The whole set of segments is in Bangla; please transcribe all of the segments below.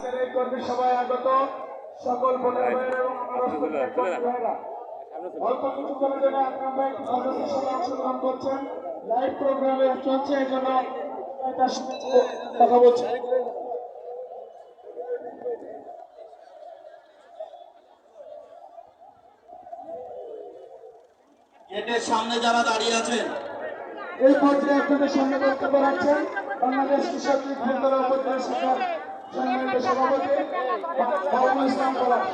আজকের এই কর্মী সভায় আগত। সকল ভোটার ভাইয়েরা এবং আমার ভাইয়েরা। অল্প কিছুক্ষণের জন্য আপনার ভাই একটু অংশগ্রহণ করছেন। লাইভ প্রোগ্রামে চলছে এই জন্য তার সাথে কথা বলছি। গেটের সামনে যারা দাঁড়িয়ে আছেন এই পর্যায়ে আপনাদের সামনে বক্তব্য রাখছেন বাংলাদেশ কৃষক লীগ উপজেলা সম্মানিত সভাপতি মোহাম্মদ ইসলাম পলাশ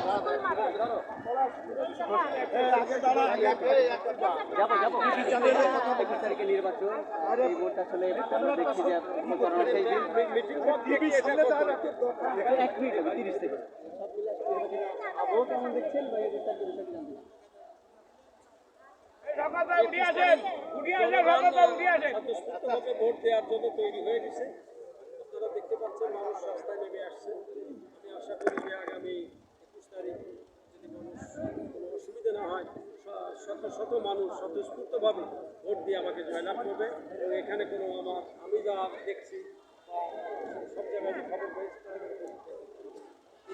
একুশ তারিখে নির্বাচন এই ভোটটা আসলে আমরা দেখছি যে প্রচারণা শেষ দিন এক মিনিট তিরিশ থেকে কেমন দেখছেন বা একুশ তারিখে বিষয়টি জানতে চাই। স্বতঃস্ফূর্তভাবে ভোট দেওয়ার জন্য তৈরি হয়ে গেছে দেখতে পাচ্ছেন মানুষ রাস্তায় নেমে আসছে। আমি আশা করি যে আগামী একুশ তারিখ যদি মানুষ কোনো অসুবিধা না হয় শত শত মানুষ স্বতঃস্ফূর্তভাবে ভোট দিয়ে আমাকে জয়লাভ করবে। এবং এখানে কোনো আমার আমি যা দেখছি বা সব জায়গায় যে খবর পেয়েছি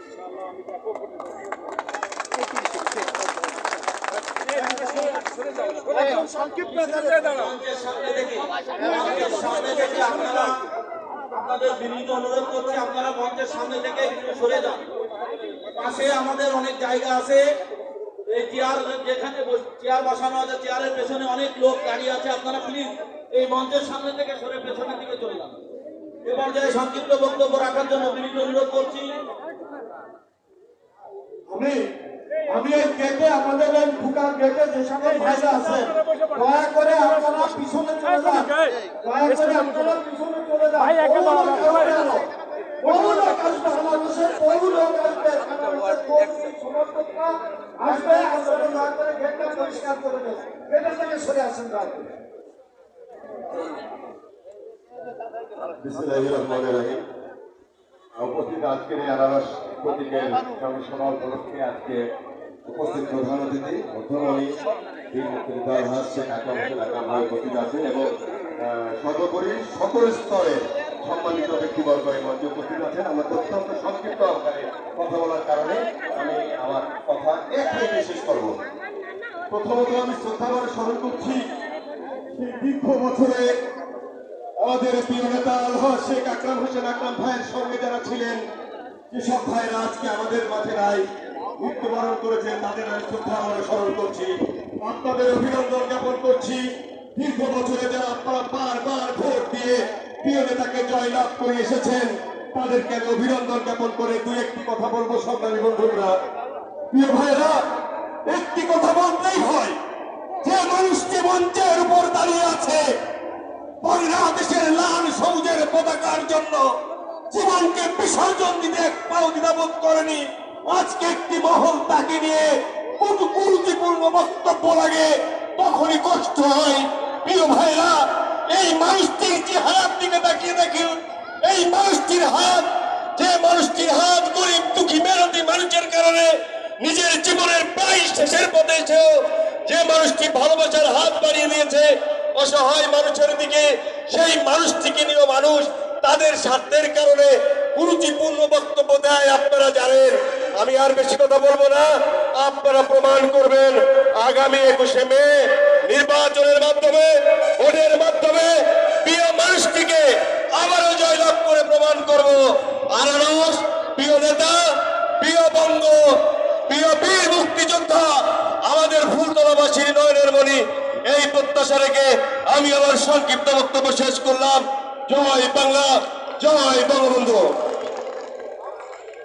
ইনশাআল্লাহ আমি ব্যাপক ভোটে সামনে থেকে আপনারা। আপনাদের বিনীত অনুরোধ করছি, আপনারা মঞ্চের সামনে থেকে সরে যান। পাশে আমাদের অনেক জায়গা আছে। এই চেয়ার যেখানে চেয়ার বসানো আছে, চেয়ারের পেছনে অনেক লোক দাঁড়িয়ে আছে। আপনারা প্লিজ এই মঞ্চের সামনে থেকে সরে পেছনের দিকে চলে যান। এ পর্যায়ে সংক্ষিপ্ত বক্তব্য রাখার জন্য বিনীত অনুরোধ করছি। আমি আমি এই গেটে আমাদের এই ঢুকার গেটে যে সকল ভাইরা আছে দয়া করে আপনারা পিছনে চলে যান। দয়া করে আপনারা পিছনে চলে যান। বহু লোক আসবে বহু লোক আসবে সমাবেশে বহু লোক আসবে এখানে সমর্থকরা আসবে আপনারা দয়া করে গেটটা পরিষ্কার করে দেন গেটের থেকে সরে আসেন দয়া করে বিসমিল্লাহির রহমানির রহিম। উপস্থিত আজকের এই আনারস প্রতীকের সভা উপলক্ষে আজকে উপস্থিত প্রধান অতিথি, মধ্যমণি আছেন এবং সর্বোপরি সকল সম্মানিত ব্যক্তিবর্গ এই মঞ্চে উপস্থিত আছেন। অত্যন্ত সংক্ষিপ্ত আকারে কথা বলার কারণে আমি আমার কথা করব। প্রথমত আমি শ্রদ্ধাভাবে স্মরণ করছি, সেই দীর্ঘ বছরে আমাদের প্রিয় নেতা আলহা শেখ আকরাম হোসেন আকরাম ভাইয়ের সঙ্গে যারা ছিলেন, যেসব ভাইরা আজকে আমাদের মাঝে নাই মৃত্যুবরণ করেছেন তাদের স্মরণ করছি। আপনাদের অভিনন্দন জ্ঞাপন করছি। দীর্ঘ বছরে যারা আপনারা বারবার ভোট দিয়ে প্রিয় নেতাকে জয়লাভ করে এসেছেন, তাদেরকে আমি অভিনন্দন জ্ঞাপন করে দুই একটি কথা বলব, সংগ্রামী বন্ধুরা। প্রিয় ভাইরা একটি কথা বলতেই হয়, যে মানুষটি মঞ্চের উপর দাঁড়িয়ে আছে, বাংলাদেশের লাল সবুজের পতাকার জন্য জীবনকে বিসর্জন দিতে পাও দ্বিধাবোধ করেনি। আজকে একটি মহল তাকে নিয়ে কত গুরুত্বপূর্ণ বক্তব্য লাগে। তখনই কষ্ট হয়। প্রিয় ভাইরা, এই মানুষটির চেহারার দিকে তাকিয়ে দেখুন। এই মানুষটির হাত, যে মানুষটির হাত গরিব দুঃখী মেহনতি মানুষের কারণে নিজের জীবনের প্রায় শেষের পথে এসেও যে মানুষটি ভালোবাসার হাত বাড়িয়ে দিয়েছে, অসহায় মানুষের দিকে, সেই মানুষটিকে নিয়ে মানুষ তাদের স্বার্থের কারণে কুরুচিপূর্ণ বক্তব্য দেয়। আপনারা জানেন আমি আর বেশি কথা বলব না। আপনারা প্রমাণ করবেন আগামী একুশে মে নির্বাচনের মাধ্যমে, ভোটের মাধ্যমে প্রিয় মানুষটিকে আবারও জয়লাভ করে প্রমাণ করব। আনারস, প্রিয় নেতা, প্রিয় বঙ্গ, প্রিয় বীর মুক্তিযোদ্ধা, আমাদের ফুলতলাবাসীর নয়নের মণি, এই প্রত্যাশা রেখে আমি আমার সংক্ষিপ্ত বক্তব্য শেষ করলাম। জয় বাংলা, জয় বঙ্গবন্ধু।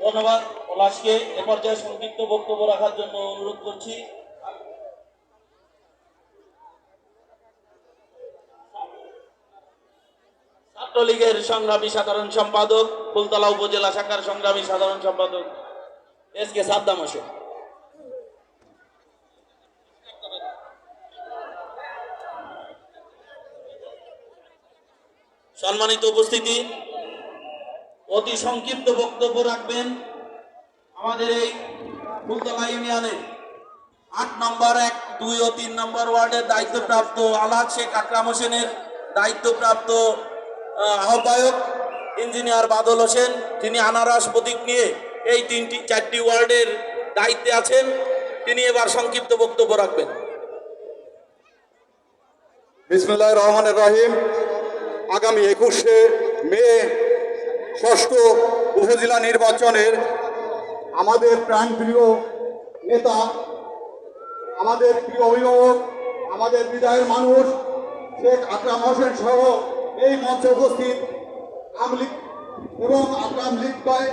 ধন্যবাদ। পলাশকে এ পর্যায়ে সংক্ষিপ্ত বক্তব্য রাখার জন্য অনুরোধ করছি। ছাত্রলীগের সংগ্রামী সাধারণ সম্পাদক, ফুলতলা উপজেলা শাখার সংগ্রামী সাধারণ সম্পাদক, এস কে সাদ্দাম সম্মানিত উপস্থিতি, অতি সংক্ষিপ্ত বক্তব্য রাখবেন। আমাদের এই ফুলতলা ইউনিয়নের আট নম্বর এক, দুই ও তিন নম্বর ওয়ার্ডের দায়িত্বপ্রাপ্ত আলাদ শেখ আকরাম হোসেনের দায়িত্বপ্রাপ্ত আহ্বায়ক ইঞ্জিনিয়ার বাদল হোসেন, তিনি আনারস প্রতীক নিয়ে এই তিনটি, চারটি ওয়ার্ডের দায়িত্বে আছেন। তিনি এবার সংক্ষিপ্ত বক্তব্য রাখবেন। বিসমুল্লাহ রহমানের রহিম। আগামী একুশে মে ষষ্ঠ উপজেলা নির্বাচনের আমাদের প্রাণপ্রিয় নেতা, আমাদের প্রিয় অভিভাবক, আমাদের বিদায়ের মানুষ, শেখ আকরাম হোসেন সহ এই মঞ্চে উপস্থিত আমলিগ এবং আকরাম লীগ পায়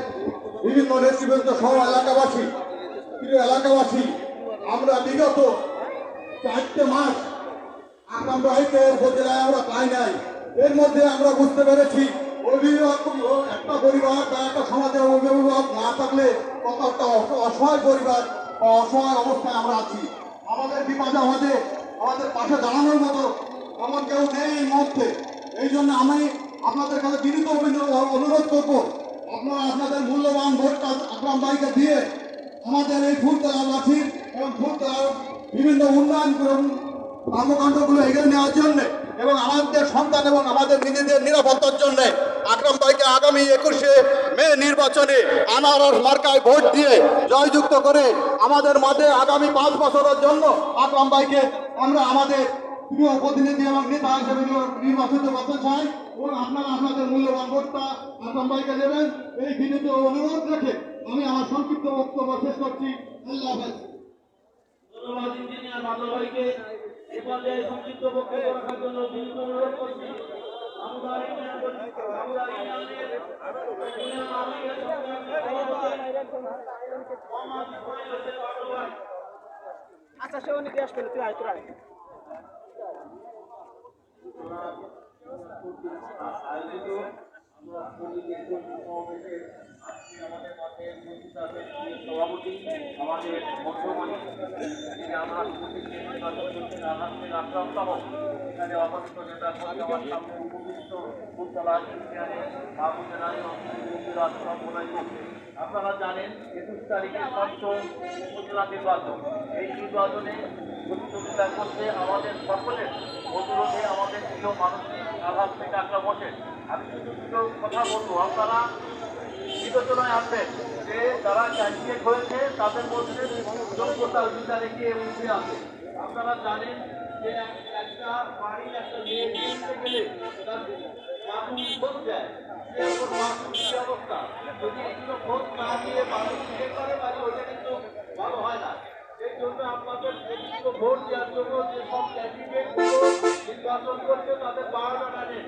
বিভিন্ন নেতৃবৃন্দ সহ এলাকাবাসী। প্রিয় এলাকাবাসী, আমরা বিগত চারটে মাস আকরাম ভাইকে উপজেলায় আমরা পাই নাই। এর মধ্যে আমরা বুঝতে পেরেছি, অভিভাবক একটা পরিবার বা একটা সমাজের অভিভাবক না থাকলে কত একটা অসহায় পরিবার অসহায় অবস্থায় আমরা আছি। আমাদের বিপদে আমাদের আমাদের পাশে দাঁড়ানোর মতো এমন কেউ নেই এই মুহূর্তে। এই জন্য আমি আপনাদের কাছে বিনীত অনুরোধ করব, আপনারা আপনাদের মূল্যবান ভোটটা আকরাম ভাইকে দিয়ে আমাদের এই ফুলতলাবাসীর এবং ফুলতলার বিভিন্ন উন্নয়ন কর্মকাণ্ডগুলো এগিয়ে নেওয়ার জন্য এবং আমাদের সন্তান এবং আমাদের নিজেদের নিরাপত্তার জন্য আকরাম ভাইকে আগামী একুশে মে নির্বাচনে আনারস মার্কায় ভোট দিয়ে জয়যুক্ত করে আমাদের মাঝে আগামী পাঁচ বছরের জন্য আকরাম ভাইকে আমরা আমাদের প্রতিনিধি এবং নেতা হিসেবে নির্বাচিত করতে চাই এবং আপনারা আপনাদের মূল্যবান ভোটটা আকরাম ভাইকে দেবেন। এই বিনীত অনুরোধ রেখে আমি আমার সংক্ষিপ্ত বক্তব্য শেষ করছি। আল্লাহ ইঞ্জিনিয়ার বাদল ভাইকে। এ পর্যায়ে সংক্ষিপ্ত বক্তব্য রাখার জন্য বিনীত অনুরোধ করছি। আচ্ছা সে উনি দিয়ে আসবেন তুই আয় তোর আয়। আয়োজিত আমরা সভাপতি আমাদের আপনারা জানেন, একুশ তারিখে পঞ্চম উপজেলা নির্বাচন। এই নির্বাচনে প্রতিযোগিতা করতে আমাদের সকলের অনুরোধে আমাদের প্রিয় মানুষের আঘাত থেকে আক্রমণ বসেন আমি শুধু কথা বলব। আপনারা বিবেচনায় আনবেন যে যারা ক্যান্ডিডেট হয়েছে, তাদের মধ্যে যোগ্যতা অধিকার রেখে উঠে আছে। আপনারা জানেন যে একটা বাড়ির একটা মেয়ে কিনতে গেলে দেয় সে ওর অবস্থা। যদি এগুলো না বাড়ি বিয়ে করে, তাহলে ওইটা কিন্তু ভালো হয় না। সেই জন্য আপনাদের ভোট দেওয়ার জন্য যে সব ক্যান্ডিডেট নির্বাচন করছে, তাদের বারোটা নেন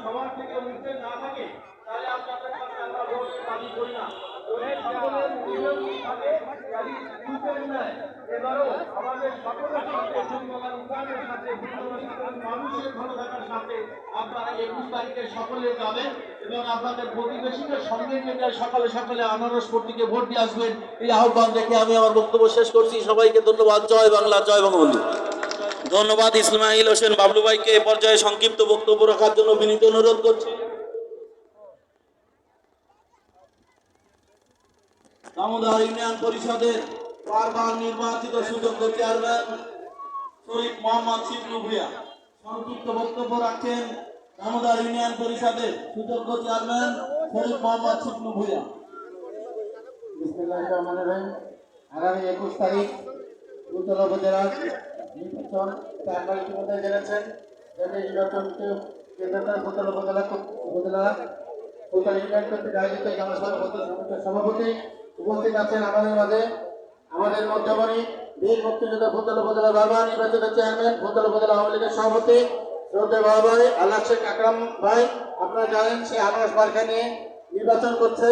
সবার থেকে না থাকে তাহলে আপনাদের কাছে আমরা ভোট দাবি করি না ওই সকলের নিয়ম থাকে যদি দুটো এবারও আমাদের সকলের সাথে সুন্দর উন্নয়নের সাথে মানুষের ভালো থাকার সাথে আপনারা একুশ তারিখে সকলে যাবেন এবং আপনাদের প্রতিবেশীদের সঙ্গে নিয়ে সকালে সকালে আনারস প্রতীকে ভোট দিয়ে আসবেন। এই আহ্বান রেখে আমি আমার বক্তব্য শেষ করছি। সবাইকে ধন্যবাদ। জয় বাংলা জয় বঙ্গবন্ধু। ধন্যবাদ ইসমাইল হোসেন বাবলু ভাইকে এ পর্যায়ে সংক্ষিপ্ত বক্তব্য রাখার জন্য বিনীত অনুরোধ করছি। দামোদর ইউনিয়ন পরিষদের বারবার নির্বাচিত সুযোগ্য চেয়ারম্যান শরীফ মোহাম্মদ শিবলু ভুইয়া। সংক্ষিপ্ত বক্তব্য রাখছেন দামোদর ইউনিয়ন পরিষদের সুযোগ্য চেয়ারম্যান শরীফ মোহাম্মদ শিবলু রহমানির আগামী একুশ তারিখ উত্তর উপজেলার নির্বাচন তা আপনারা ইতিমধ্যে জেনেছেন। যে এই নির্বাচনকে কেন্দ্র করে উত্তর উপজেলা উপজেলা উত্তর ইউনিয়ন কর্তৃক আয়োজিত জনসভা সভাপতি উপস্থিত আছেন আমাদের মাঝে। আমাদের মধ্যমণি বীর মুক্তিযোদ্ধা ফুতল উপজেলা বাবা নির্বাচিত চেয়ারম্যান ফুতল উপজেলা আওয়ামী লীগের সভাপতি শ্রদ্ধা বাবা ভাই আল্লাহ শেখ আকরাম ভাই, আপনারা জানেন সে আনারস মার্কা নিয়ে নির্বাচন করছে।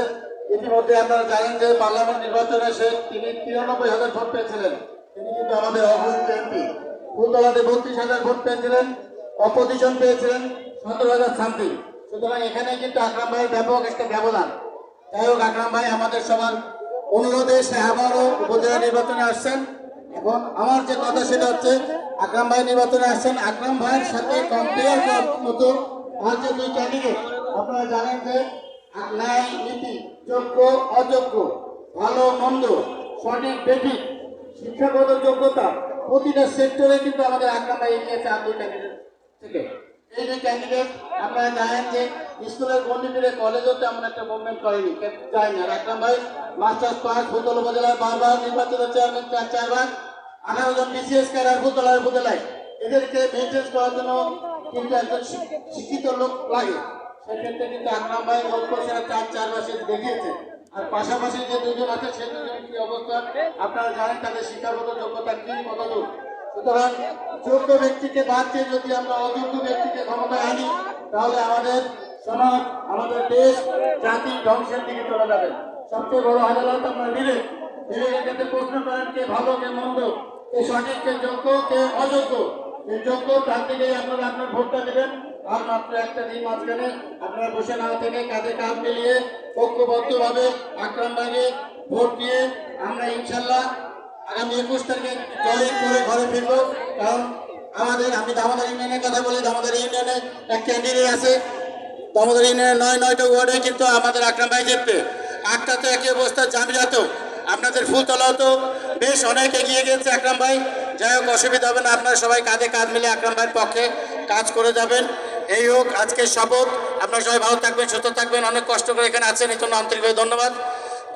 ইতিমধ্যে আপনারা জানেন যে পার্লামেন্ট নির্বাচনে সে তিনি তিরানব্বই হাজার ভোট পেয়েছিলেন। তিনি কিন্তু আমাদের অবস্থিত এমপি। ফুলতলাতে বত্রিশ হাজার ভোট পেয়েছিলেন, অপোজিশন পেয়েছিলেন সতেরো হাজার সামথিং সুতরাং এখানে কিন্তু আকরাম ভাইয়ের ব্যাপক একটা ব্যবধান। যাই হোক, আকরাম ভাই আমাদের সবার অনুরোধে আবারও উপজেলা নির্বাচনে আসছেন। এখন আমার যে কথা সেটা হচ্ছে, আকরাম ভাই নির্বাচনে আসছেন। আকরাম ভাইয়ের সাথে কম্পেয়ার করার মতো আর যে দুই ক্যান্ডিডেট আপনারা জানেন যে ন্যায় নীতি যোগ্য, অযোগ্য, ভালো, মন্দ, সঠিক, বেঠিক, শিক্ষাগত যোগ্যতা প্রতিটা সেক্টরে কিন্তু আমাদের আকরাম ভাই এগিয়েছে আর দুই ক্যান্ডিডেট থেকে। এই যে ক্যান্ডিডেট আপনারা জানেন যে স্কুলের গণ্ডিতে কলেজেও তেমন একটা মুভমেন্ট করেনি যায়নি আর আকরাম ভাই, মাস্টার্স পাস, ভূতল উপজেলায় বারবার নির্বাচিত চেয়ারম্যান চার চারবার। আঠারো জন বিসিএস ক্যাডার ভূতলার উপজেলায়। এদেরকে মেনটেন করার জন্য কিন্তু একজন শিক্ষিত লোক লাগে। সেক্ষেত্রে কিন্তু আকরাম ভাই সেরা চার চার মাসে দেখিয়েছে। আর পাশাপাশি যে দুজন আছে সে দুজন কি অবস্থা? আপনারা জানেন তাদের শিক্ষাগত যোগ্যতা কি, কতদূর? সুতরাং যোগ্য ব্যক্তিকে বাদ দিয়ে যদি আমরা অযোগ্য ব্যক্তিকে ক্ষমতায় আনি, তাহলে আমাদের সমাজ, আমাদের দেশ, জাতি ধ্বংসের দিকে চলে যাবে। সবচেয়ে বড় আদালত আমরা বিবেক বিবেকের প্রশ্ন করেন, কে ভালো, কে মন্দ, কে সঠিক, কে যোগ্য, কে অযোগ্য? যে যোগ্য তার দিকেই আপনারা আপনার ভোটটা দেবেন। আর মাত্র একটা দিন মাঝখানে আপনারা বসে না থেকে কাঁধে কাঁধ মিলিয়ে ঐক্যবদ্ধভাবে আকরাম ভোট দিয়ে আমরা ইনশাল্লাহ আগামী একুশ তারিখে জয় করে ঘরে ফিরবো, কারণ আমাদের, আমি দামোদর ইউনিয়নের কথা বলি, দামোদর ইউনিয়নে এক ক্যান্ডিডেট আছে। দামোদর ইউনিয়নের নয়, নয়টা ওয়ার্ডে কিন্তু আমাদের আকরাম ভাই জিতবে। আটটা তো একই অবস্থা জামিরা তো আপনাদের ফুলতলাও তো বেশ অনেক এগিয়ে গেছে আকরাম ভাই। যাই হোক, অসুবিধা হবে না, আপনারা সবাই কাঁধে কাঁধ মিলে আকরাম ভাইয়ের পক্ষে কাজ করে যাবেন। এই হোক, আজকের শপথ। আপনারা সবাই ভালো থাকবেন, সুস্থ থাকবেন। অনেক কষ্ট করে এখানে আছেন, এই জন্য আন্তরিকভাবে ধন্যবাদ।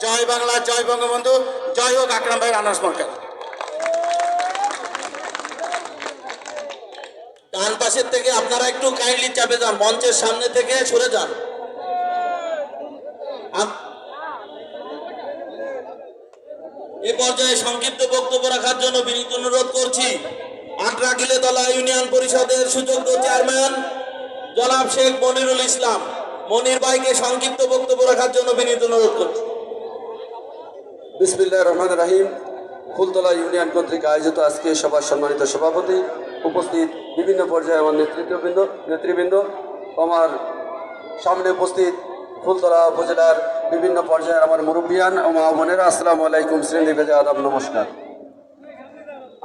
জয় বাংলা, জয় বঙ্গবন্ধু, জয় হোক আকরাম ভাই আনাস মর্কার ডান পাশের থেকে আপনারা একটু কাইন্ডলি চাপে যান, মঞ্চের সামনে থেকে সরে যান। এ পর্যায়ে সংক্ষিপ্ত বক্তব্য রাখার জন্য বিনীত অনুরোধ করছি আটরা গিলেতলা ইউনিয়ন পরিষদের সুযোগ্য চেয়ারম্যান জনাব শেখ মনিরুল ইসলাম। মনির ভাইকে সংক্ষিপ্ত বক্তব্য রাখার জন্য বিনীত অনুরোধ করছি। বিসমিল্লাহ রহমান রাহিম। ফুলতলা ইউনিয়ন কর্তৃক আয়োজিত আজকে সভার সম্মানিত সভাপতি উপস্থিত বিভিন্ন পর্যায়ে আমার নেতৃত্ববৃন্দ, নেতৃবৃন্দ, আমার সামনে উপস্থিত ফুলতলা উপজেলার বিভিন্ন পর্যায়ের আমার মুরব্বিয়ান ও মা বোনেরা, আসসালামু আলাইকুম শ্রেণি ভেজা আদাব, নমস্কার।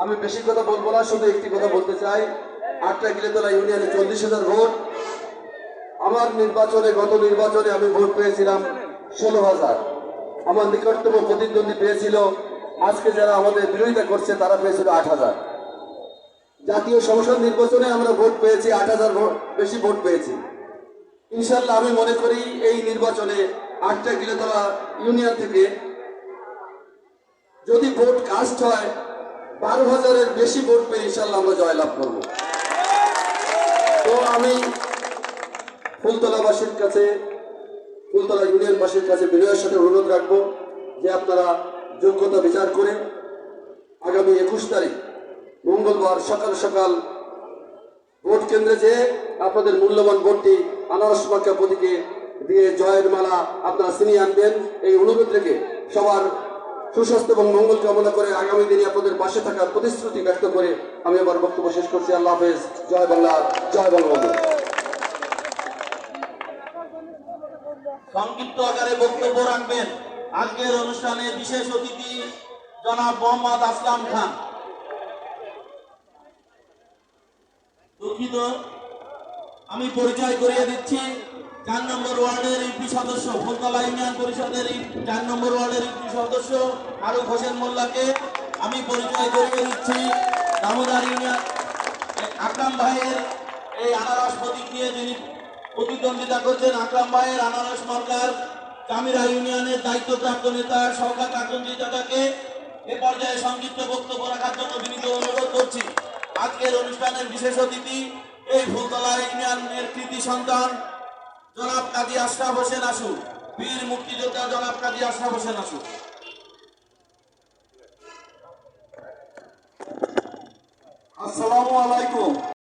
আমি বেশি কথা বলব না, শুধু একটি কথা বলতে চাই। আটটা গিলেতলা ইউনিয়নে চল্লিশ হাজার ভোট। আমার নির্বাচনে, গত নির্বাচনে আমি ভোট পেয়েছিলাম ষোলো হাজার। আমার নিকটতম প্রতিদ্বন্দ্বী পেয়েছিল। আজকে যারা আমাদের বিরোধিতা করছে, তারা পেয়েছিল আট হাজার। জাতীয় সংসদ নির্বাচনে আমরা ভোট পেয়েছি, আট হাজার বেশি ভোট পেয়েছি। ইনশাল্লাহ আমি মনে করি এই নির্বাচনে আটটা গিলেতলা ইউনিয়ন থেকে যদি ভোট কাস্ট হয়, বারো হাজারের বেশি ভোট পেয়ে ইনশাল্লাহ আমরা জয়লাভ করব। তো আমি ফুলতলাবাসীর কাছে ফুলতলা ইউনিয়নবাসীর কাছে বিনয়ের সাথে অনুরোধ রাখব যে আপনারা যোগ্যতা বিচার করে আগামী একুশ তারিখ, মঙ্গলবার সকাল সকাল ভোট কেন্দ্রে যেয়ে আপনাদের মূল্যবান ভোটটি আনারস মার্কা প্রতীকে দিয়ে জয়ের মালা আপনারা ছিনিয়ে আনবেন। এই অনুরোধ রেখে সবার সুস্বাস্থ্য এবং মঙ্গল কামনা করে আগামী দিনে আপনাদের পাশে থাকার প্রতিশ্রুতি ব্যক্ত করে আমি আমার বক্তব্য শেষ করছি। আল্লাহ হাফেজ। জয় বাংলা, জয় বঙ্গবন্ধু। সংক্ষিপ্ত আকারে বক্তব্য রাখবেন। আজকের অনুষ্ঠানে বিশেষ অতিথি জনাব মোহাম্মদ আসলাম খান। দুঃখিত, আমি পরিচয় করিয়ে দিচ্ছি চার নম্বর ওয়ার্ডের ইউপি সদস্য ফুলতলা ইউনিয়ন পরিষদের চার নম্বর ওয়ার্ডের ইউপি সদস্য, ফারুক হোসেন মোল্লাকে আমি পরিচয় করিয়ে দিচ্ছি। দামোদার ইউনিয়ন আকরাম ভাইয়ের এই আনারস প্রতীক নিয়ে যিনি প্রতিদ্বন্দ্বিতা করছেন আকরাম ভাইয়ের আনারস সরকার জামিরা ইউনিয়নের দায়িত্বপ্রাপ্ত নেতা শওকাত আকন্দি দাদাকে এ পর্যায়ে সংক্ষিপ্ত বক্তব্য রাখার জন্য বিনীত অনুরোধ করছি। আজকের অনুষ্ঠানের বিশেষ অতিথি এই ফুলতলা ইউনিয়নের কৃতি সন্তান জনাব কাজী আশরাফ হোসেন আসু বীর মুক্তিযোদ্ধা জনাব কাজী আশরাফ হোসেন আসু আসসালামু আলাইকুম।